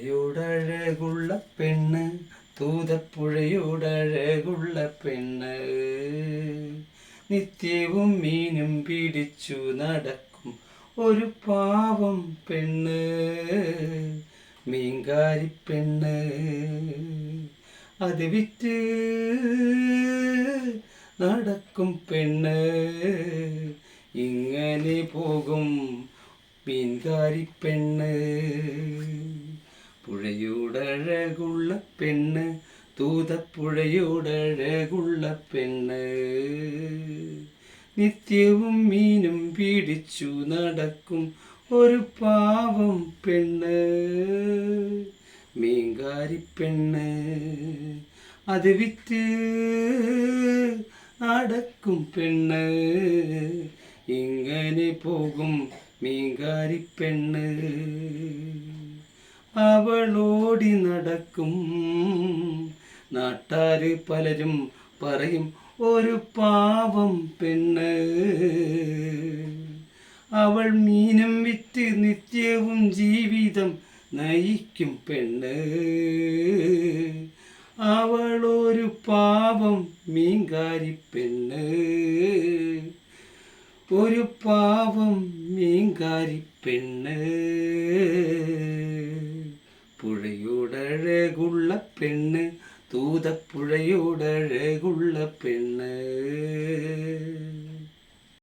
പുഴയോടഴകുള്ള പെണ്ണ് തൂതപ്പുഴയോടഴകുള്ള പെണ്ണ്. നിത്യവും മീനും പിടിച്ചു നടക്കും ഒരു പാവം പെണ്ണ്. മീൻകാരി പെണ്ണ് അത് വിറ്റ് നടക്കും പെണ്ണ്. ഇങ്ങനെ പോകും മീൻകാരി പെണ്ണ്. പുഴയോടഴകുള്ള പെണ്ണ് തൂതപ്പുഴയോടഴകുള്ള പെണ്ണ്. നിത്യവും മീനും പിടിച്ചു നടക്കും ഒരു പാവം പെണ്ണ്. മീൻകാരി പെണ്ണ് അത് വിറ്റ് നടക്കും പെണ്ണ്. ഇങ്ങനെ പോകും മീൻകാരി പെണ്ണ്. അവളോടി നടക്കും. നാട്ടാര് പലരും പറയും ഒരു പാവം പെണ്ണ്. അവൾ മീനം വിറ്റ് നിത്യവും ജീവിതം നയിക്കും പെണ്ണ്. അവളൊരു പാവം മീൻകാരി പെണ്ണ്. ഒരു പാവം മീൻകാരി പെണ്ണ്. പുഴയോടഴകുള്ള പെണ്ണ് തൂതപ്പുഴയോടഴകുള്ള പെണ്ണ്.